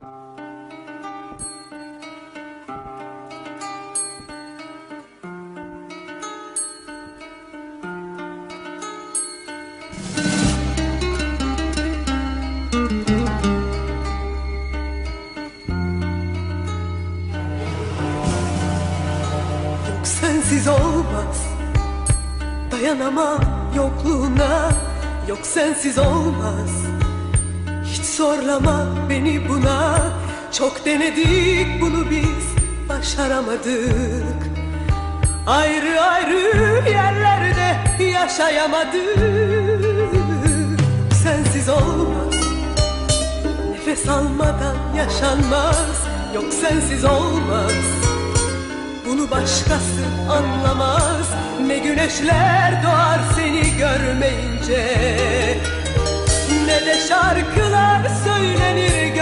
Yok sensiz olmaz. Dayanamam yokluğuna. Yok sensiz olmaz. Hiç zorlama beni buna Çok denedik bunu biz Başaramadık. Ayrı ayrı yerlerde yaşayamadık. Sensiz olmaz Nefes almadan yaşanmaz. Yok sensiz olmaz bunu başkası anlamaz. Ne güneşler doğar seni görmeyince Ne de şarkılar söylenir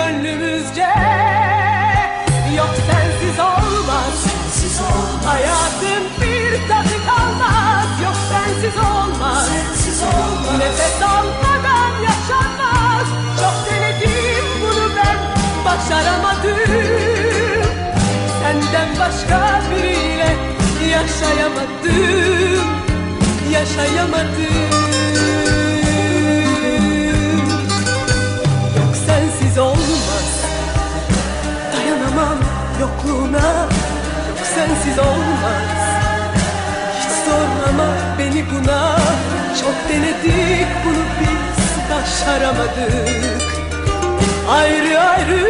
Hayatın bir tadı kalmaz. Yok sensiz olmaz. Sensiz olmaz. Nefes almadan yaşanmaz. Çok denedim bunu ben başaramadım. Senden başka biriyle yaşayamadım. Yaşayamadım Çok denedik bunu biz başaramadık. Ayrı ayrı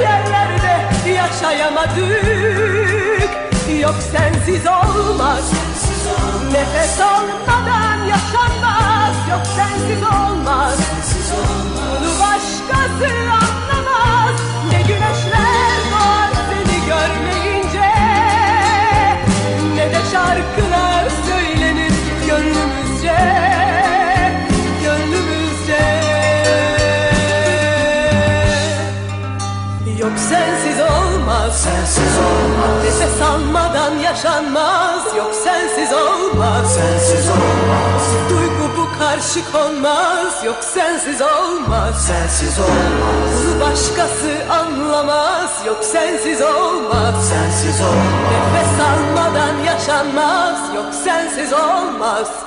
yerlerde yaşayamadık. Yok sensiz olmaz Yok sensiz olmaz. Sensiz olmaz, Nefes almadan yaşanmaz. Yok sensiz olmaz. Sensiz olmaz. Duygu bu karşı konmaz Yok sensiz olmaz. Sensiz olmaz, Bunu başkası anlamaz. Yok sensiz olmaz. Sensiz olmaz. Nefes almadan yaşanmaz. Yok sensiz olmaz